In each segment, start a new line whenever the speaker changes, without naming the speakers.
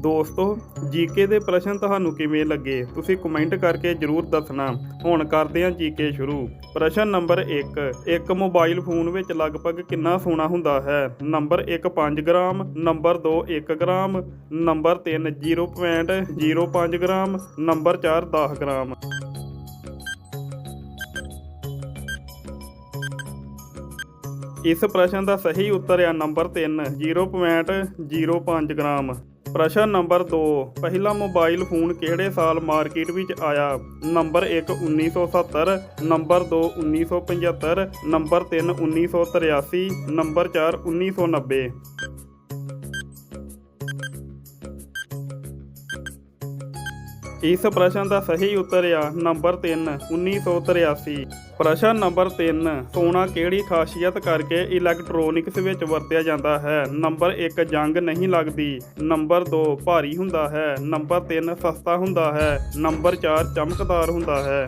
ਦੋਸਤੋ, ਜੀਕੇ ਦੇ ਪ੍ਰਸ਼ਨ ਤੁਹਾਨੂੰ ਕਿਵੇਂ ਲੱਗੇ? ਤੁਸੀਂ ਕਮੈਂਟ ਕਰਕੇ ਜਰੂਰ ਦੱਸਣਾ। ਹੁਣ ਕਰਦੇ ਹਾਂ ਜੀਕੇ ਸ਼ੁਰੂ। ਪ੍ਰਸ਼ਨ ਨੰਬਰ 1 ਇੱਕ ਮੋਬਾਈਲ ਫੋਨ ਵਿੱਚ ਲਗਭਗ ਕਿੰਨਾ ਸੋਨਾ ਹੁੰਦਾ ਹੈ? Number 1 5 gram, number 2 1 gram, number 3 0.05 gram, number 4 10 gram. ਇਸ ਪ੍ਰਸ਼ਨ ਦਾ ਸਹੀ ਉੱਤਰ ਹੈ ਨੰਬਰ 3 0.05 ਗ੍ਰਾਮ। ਪ੍ਰਸ਼ਨ ਨੰਬਰ 2 ਪਹਿਲਾ ਮੋਬਾਈਲ ਫੋਨ ਕਿਹੜੇ ਸਾਲ ਮਾਰਕੀਟ ਵਿੱਚ ਆਇਆ? ਨੰਬਰ 1 1970 ਨੰਬਰ 2 1975 ਨੰਬਰ 3 1983 ਨੰਬਰ 4 1990 ਇਸ ਪ੍ਰਸ਼ਨ ਦਾ ਸਹੀ ਉੱਤਰ ਆ ਨੰਬਰ 3 1983 ਪ੍ਰਸ਼ਨ ਨੰਬਰ 3 ਸੋਨਾ ਕਿਹੜੀ ਖਾਸੀਅਤ ਕਰਕੇ ਇਲੈਕਟ੍ਰੋਨਿਕਸ ਵਿੱਚ ਵਰਤਿਆ ਜਾਂਦਾ ਹੈ? ਨੰਬਰ 1 ਜੰਗ ਨਹੀਂ ਲੱਗਦੀ। ਨੰਬਰ 2 ਭਾਰੀ ਹੁੰਦਾ ਹੈ। ਨੰਬਰ 3 ਸਸਤਾ ਹੁੰਦਾ ਹੈ। ਨੰਬਰ 4 ਚਮਕਦਾਰ ਹੁੰਦਾ ਹੈ।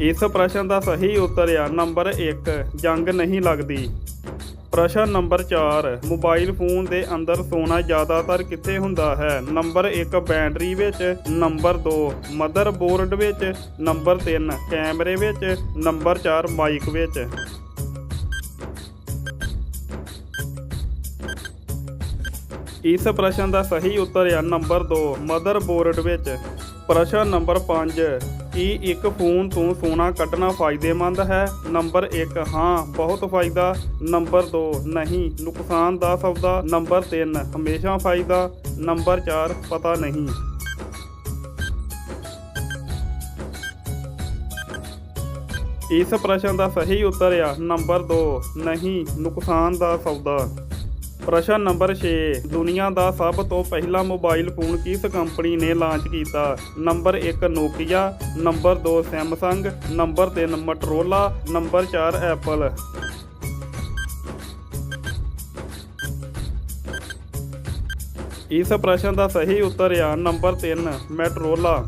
ਇਸ ਪ੍ਰਸ਼ਨ ਦਾ ਸਹੀ ਉੱਤਰ ਆ ਨੰਬਰ 1 ਜੰਗ ਨਹੀਂ ਲੱਗਦੀ। ਪ੍ਰਸ਼ਨ ਨੰਬਰ 4 ਮੋਬਾਈਲ ਫੋਨ ਦੇ ਅੰਦਰ ਸੋਨਾ ਜ਼ਿਆਦਾਤਰ ਕਿੱਥੇ ਹੁੰਦਾ ਹੈ? ਨੰਬਰ 1 ਬੈਟਰੀ ਵਿੱਚ। ਨੰਬਰ 2 ਮਦਰਬੋਰਡ ਵਿੱਚ। ਨੰਬਰ 3 ਕੈਮਰੇ ਵਿੱਚ। ਨੰਬਰ 4 ਮਾਈਕ ਵਿੱਚ। ਇਸ ਪ੍ਰਸ਼ਨ ਦਾ ਸਹੀ ਉੱਤਰ ਹੈ ਨੰਬਰ 2 ਮਦਰਬੋਰਡ ਵਿੱਚ। ਪ੍ਰਸ਼ਨ ਨੰਬਰ 5 ਕੀ ਇੱਕ ਫੋਨ ਤੋਂ ਸੋਨਾ ਕੱਢਣਾ ਫਾਇਦੇਮੰਦ ਹੈ? ਨੰਬਰ 1 ਹਾਂ, ਬਹੁਤ ਫਾਇਦਾ। ਨੰਬਰ 2 ਨਹੀਂ, ਨੁਕਸਾਨ ਦਾ ਸੌਦਾ। ਨੰਬਰ 3 ਹਮੇਸ਼ਾ ਫਾਇਦਾ। ਨੰਬਰ 4 ਪਤਾ ਨਹੀਂ। ਇਸ ਪ੍ਰਸ਼ਨ ਦਾ ਸਹੀ ਉੱਤਰ ਆ। ਨੰਬਰ 2 ਨਹੀਂ, ਨੁਕਸਾਨ ਦਾ ਸੌਦਾ। ਪ੍ਰਸ਼ਨ ਨੰਬਰ 6 ਦੁਨੀਆ ਦਾ ਸਭ ਤੋਂ ਪਹਿਲਾ ਮੋਬਾਈਲ ਫੋਨ ਕਿਸ ਕੰਪਨੀ ਨੇ ਲਾਂਚ ਕੀਤਾ? Number 1 Nokia, number 2 Samsung, number 3 Motorola, number 4 Apple. ਇਸ ਪ੍ਰਸ਼ਨ ਦਾ ਸਹੀ ਉੱਤਰ ਆ ਨੰਬਰ 3 ਮੈਟਰੋਲਾ।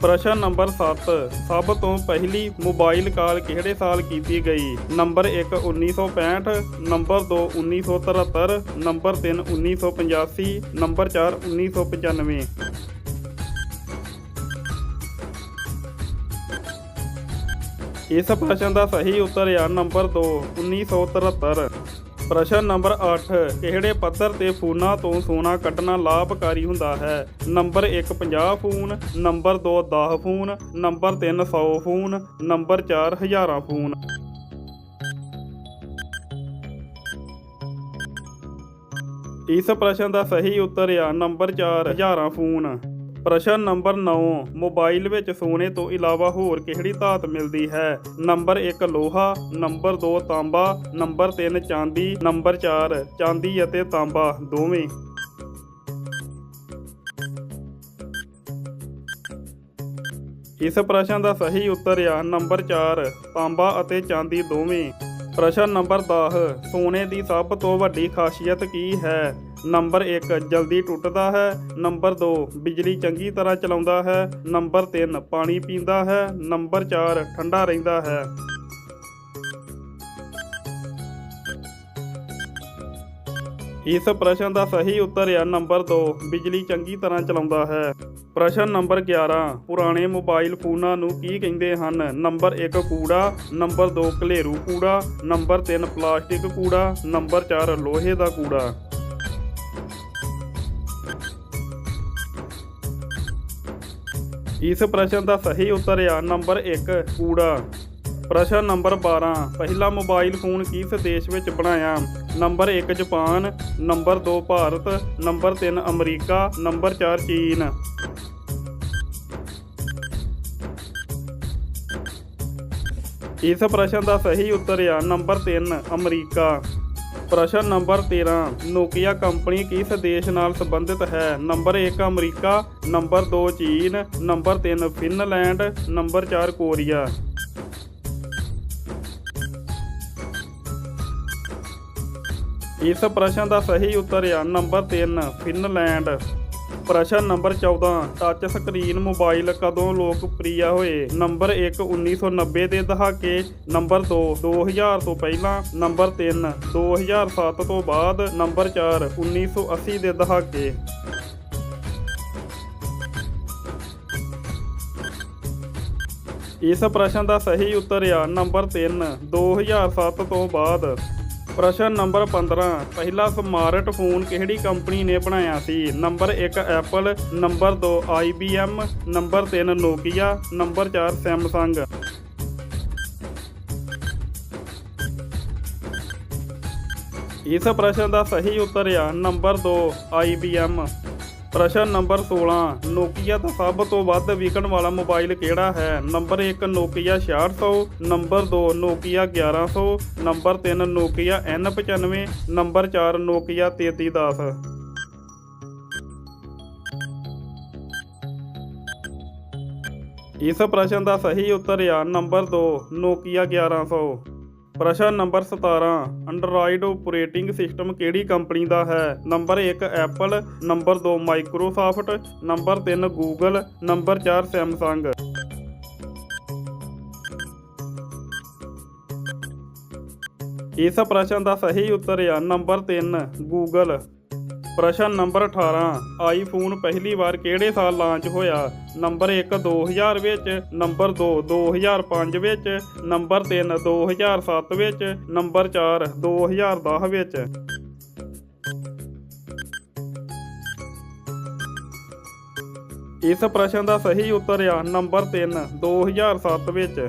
ਪ੍ਰਸ਼ਨ ਨੰਬਰ 7 ਸਭ ਤੋਂ ਪਹਿਲੀ ਮੋਬਾਈਲ ਕਾਲ ਕਿਹੜੇ ਸਾਲ ਕੀਤੀ ਗਈ? ਨੰਬਰ 1 1965 ਨੰਬਰ 2 1973 ਨੰਬਰ 3 1985 ਨੰਬਰ 4 1995 ਇਸ ਪ੍ਰਸ਼ਨ ਦਾ ਸਹੀ ਉੱਤਰ ਆ ਨੰਬਰ 2 1973 ਪ੍ਰਸ਼ਨ ਨੰਬਰ 8 ਕਿਹੜੇ ਪੱਧਰ ਤੇ ਫੋਨਾਂ ਤੋਂ ਸੋਨਾ ਕੱਢਣਾ ਲਾਭਕਾਰੀ ਹੁੰਦਾ ਹੈ? Number 1 50 phone. Number 2 10 phone. Number 3 100 phone. Number 4 ਹਜ਼ਾਰਾਂ ਫੋਨ। ਇਸ ਪ੍ਰਸ਼ਨ ਦਾ ਸਹੀ ਉੱਤਰ ਆ। ਨੰਬਰ 4 ਹਜ਼ਾਰਾਂ ਫੋਨ। ਪ੍ਰਸ਼ਨ ਨੰਬਰ 9 ਮੋਬਾਈਲ ਵਿੱਚ ਸੋਨੇ ਤੋਂ ਇਲਾਵਾ ਹੋਰ ਕਿਹੜੀ ਧਾਤ ਮਿਲਦੀ ਹੈ? ਨੰਬਰ 1 ਲੋਹਾ, ਨੰਬਰ 2 ਤਾਂਬਾ, ਨੰਬਰ 3 ਚਾਂਦੀ, ਨੰਬਰ 4 ਚਾਂਦੀ ਅਤੇ ਤਾਂਬਾ, ਦੋਵੇਂ। ਇਸ ਪ੍ਰਸ਼ਨ ਦਾ ਸਹੀ ਉੱਤਰ ਆ, ਨੰਬਰ 4 ਤਾਂਬਾ ਅਤੇ ਚਾਂਦੀ ਦੋਵੇਂ। ਪ੍ਰਸ਼ਨ ਨੰਬਰ 10 ਸੋਨੇ ਦੀ ਸਭ ਤੋਂ ਵੱਡੀ ਖਾਸੀਅਤ ਕੀ ਹੈ? ਨੰਬਰ 1 ਜਲਦੀ ਟੁੱਟਦਾ ਹੈ। ਨੰਬਰ 2 ਬਿਜਲੀ ਚੰਗੀ ਤਰ੍ਹਾਂ ਚਲਾਉਂਦਾ ਹੈ। ਨੰਬਰ 3 ਪਾਣੀ ਪੀਂਦਾ ਹੈ। ਨੰਬਰ 4 ਠੰਡਾ ਰਹਿੰਦਾ ਹੈ। ਇਸ ਪ੍ਰਸ਼ਨ ਦਾ ਸਹੀ ਉੱਤਰ ਹੈ ਨੰਬਰ 2 ਬਿਜਲੀ ਚੰਗੀ ਤਰ੍ਹਾਂ ਚਲਾਉਂਦਾ ਹੈ। ਪ੍ਰਸ਼ਨ ਨੰਬਰ 11 ਪੁਰਾਣੇ ਮੋਬਾਈਲ ਫੋਨਾਂ ਨੂੰ ਕੀ ਕਹਿੰਦੇ ਹਨ? ਨੰਬਰ 1 ਕੂੜਾ। ਨੰਬਰ 2 ਘਲੇਰੂ ਕੂੜਾ। ਨੰਬਰ 3 ਪਲਾਸਟਿਕ ਕੂੜਾ। ਨੰਬਰ 4 ਲੋਹੇ ਦਾ ਕੂੜਾ। ਇਸ ਪ੍ਰਸ਼ਨ ਦਾ ਸਹੀ ਉੱਤਰ ਆ ਨੰਬਰ 1 ਕੂੜਾ। ਪ੍ਰਸ਼ਨ ਨੰਬਰ 12 ਪਹਿਲਾ ਮੋਬਾਈਲ ਫੋਨ ਕਿਸ ਦੇਸ਼ ਵਿੱਚ ਬਣਾਇਆ? Number 1 Japan. Number 2 Bharat. Number 3 America. Number 4 ਚੀਨ। ਇਸ ਪ੍ਰਸ਼ਨ ਦਾ ਸਹੀ ਉੱਤਰ ਆ ਨੰਬਰ 3 ਅਮਰੀਕਾ। ਪ੍ਰਸ਼ਨ ਨੰਬਰ 13 ਨੋਕੀਆ ਕੰਪਨੀ ਕਿਸ ਦੇਸ਼ ਨਾਲ ਸੰਬੰਧਿਤ ਹੈ? Number 1 America. ਨੰਬਰ 2 ਚੀਨ। Number 3 Finland. Number 4 Korea. ਇਸ ਪ੍ਰਸ਼ਨ ਦਾ ਸਹੀ ਉੱਤਰ ਆ। Number 3 Finland. ਪ੍ਰਸ਼ਨ ਨੰਬਰ 14 ਟੱਚ ਸਕਰੀਨ ਮੋਬਾਈਲ ਕਦੋਂ ਲੋਕਪ੍ਰਿਯ ਹੋਏ? ਨੰਬਰ 1 1990 ਦੇ ਦਹਾਕੇ, ਨੰਬਰ 2 2000 ਤੋਂ ਪਹਿਲਾਂ, ਨੰਬਰ 3 2007 ਤੋਂ ਬਾਅਦ, ਨੰਬਰ 4 1980 ਦੇ ਦਹਾਕੇ। ਇਸ ਪ੍ਰਸ਼ਨ ਦਾ ਸਹੀ ਉੱਤਰ ਆ, ਨੰਬਰ 3 2007 ਤੋਂ ਬਾਅਦ। ਪ੍ਰਸ਼ਨ ਨੰਬਰ 15 ਪਹਿਲਾ ਸਮਾਰਟਫੋਨ ਕਿਹੜੀ ਕੰਪਨੀ ਨੇ ਬਣਾਇਆ ਸੀ? Number 1 Apple, number 2 IBM number 3 Nokia, number 4 Samsung. ਇਸ ਪ੍ਰਸ਼ਨ ਦਾ ਸਹੀ ਉੱਤਰ ਆ, ਨੰਬਰ 2 IBM ਪ੍ਰਸ਼ਨ ਨੰਬਰ 16 ਨੋਕੀਆ ਦਾ ਸਭ ਤੋਂ ਵੱਧ ਵਿਕਣ ਵਾਲਾ ਮੋਬਾਈਲ ਕਿਹੜਾ ਹੈ? Number 1 Nokia 6600 number 2 Nokia 1100 number 3 Nokia N95 number 4 Nokia 3310 ਇਸ ਪ੍ਰਸ਼ਨ ਦਾ ਸਹੀ ਉੱਤਰ ਆ ਨੰਬਰ 2 ਨੋਕੀਆ 1100 ਪ੍ਰਸ਼ਨ ਨੰਬਰ 17 ਐਂਡਰੋਇਡ ਓਪਰੇਟਿੰਗ ਸਿਸਟਮ ਕਿਹੜੀ ਕੰਪਨੀ ਦਾ ਹੈ? Number 1 Apple number 2 Microsoft number 3 Google number 4 Samsung ਇਸ ਪ੍ਰਸ਼ਨ ਦਾ ਸਹੀ ਉੱਤਰ ਆ, ਨੰਬਰ 3 ਗੂਗਲ ਪ੍ਰਸ਼ਨ ਨੰਬਰ 18 ਆਈਫੋਨ ਪਹਿਲੀ ਵਾਰ ਕਿਹੜੇ ਸਾਲ ਲਾਂਚ ਹੋਇਆ? ਨੰਬਰ 1 2000 ਵਿੱਚ, ਨੰਬਰ 2 2005 ਵਿੱਚ, ਨੰਬਰ 3 2007 ਵਿੱਚ, ਨੰਬਰ 4 2010 ਵਿੱਚ। ਇਸ ਪ੍ਰਸ਼ਨ ਦਾ ਸਹੀ ਉੱਤਰ ਆ ਨੰਬਰ 3 2007 ਵਿੱਚ।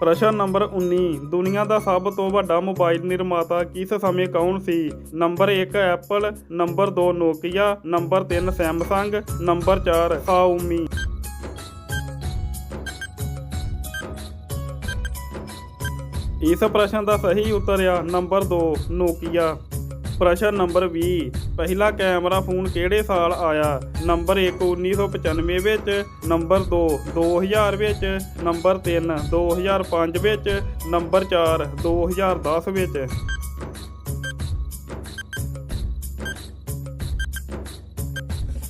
ਪ੍ਰਸ਼ਨ ਨੰਬਰ 19 ਦੁਨੀਆ ਦਾ ਸਭ ਤੋਂ ਵੱਡਾ ਮੋਬਾਈਲ ਨਿਰਮਾਤਾ ਕਿਸ ਸਮੇਂ ਕੌਣ ਸੀ? Number 1 Apple, number 2 Nokia, number 3 Samsung, number 4 Xiaomi ਇਸ ਪ੍ਰਸ਼ਨ ਦਾ ਸਹੀ ਉੱਤਰ ਆ ਨੰਬਰ 2 ਨੋਕੀਆ। ਪ੍ਰਸ਼ਨ ਨੰਬਰ 20 ਪਹਿਲਾ ਕੈਮਰਾ ਫੋਨ ਕਿਹੜੇ ਸਾਲ ਆਇਆ? ਨੰਬਰ 1 1995 ਵਿੱਚ, ਨੰਬਰ 2 2000 ਵਿੱਚ, ਨੰਬਰ 3 2005 ਵਿੱਚ, ਨੰਬਰ 4 2010 ਵਿੱਚ।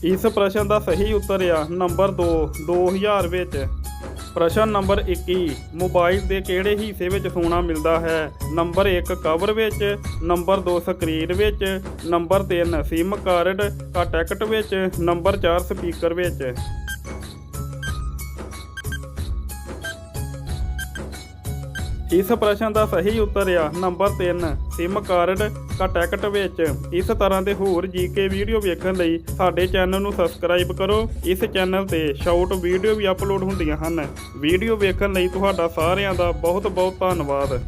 ਇਸ ਪ੍ਰਸ਼ਨ ਦਾ ਸਹੀ ਉੱਤਰ ਆ। ਨੰਬਰ 2 2000 ਵਿੱਚ। ਪ੍ਰਸ਼ਨ ਨੰਬਰ 21 ਮੋਬਾਈਲ ਦੇ ਕਿਹੜੇ ਹਿੱਸੇ ਵਿੱਚ ਸੋਨਾ ਮਿਲਦਾ ਹੈ? ਨੰਬਰ 1 ਕਵਰ ਵਿੱਚ, ਨੰਬਰ 2 ਸਕਰੀਨ ਵਿੱਚ, ਨੰਬਰ 3 ਸਿਮ ਕਾਰਡ ਕੰਟੈਕਟ ਵਿੱਚ, ਨੰਬਰ 4 ਸਪੀਕਰ ਵਿੱਚ। ਇਸ ਪ੍ਰਸ਼ਨ ਦਾ ਸਹੀ ਉੱਤਰ ਆ ਨੰਬਰ 3 ਸਿਮ ਕਾਰਡ ਕੰਟੈਕਟ ਵਿੱਚ। ਇਸ ਤਰ੍ਹਾਂ ਦੇ ਹੋਰ ਜੀਕੇ ਵੀਡੀਓ ਵੇਖਣ ਲਈ ਸਾਡੇ ਚੈਨਲ ਨੂੰ ਸਬਸਕ੍ਰਾਈਬ ਕਰੋ। ਇਸ ਚੈਨਲ ਤੇ ਸ਼ਾਰਟ ਵੀਡੀਓ ਵੀ ਅਪਲੋਡ ਹੁੰਦੀਆਂ ਹਨ। ਵੀਡੀਓ ਵੇਖਣ ਲਈ ਤੁਹਾਡਾ ਸਾਰਿਆਂ ਦਾ ਬਹੁਤ ਬਹੁਤ ਧੰਨਵਾਦ।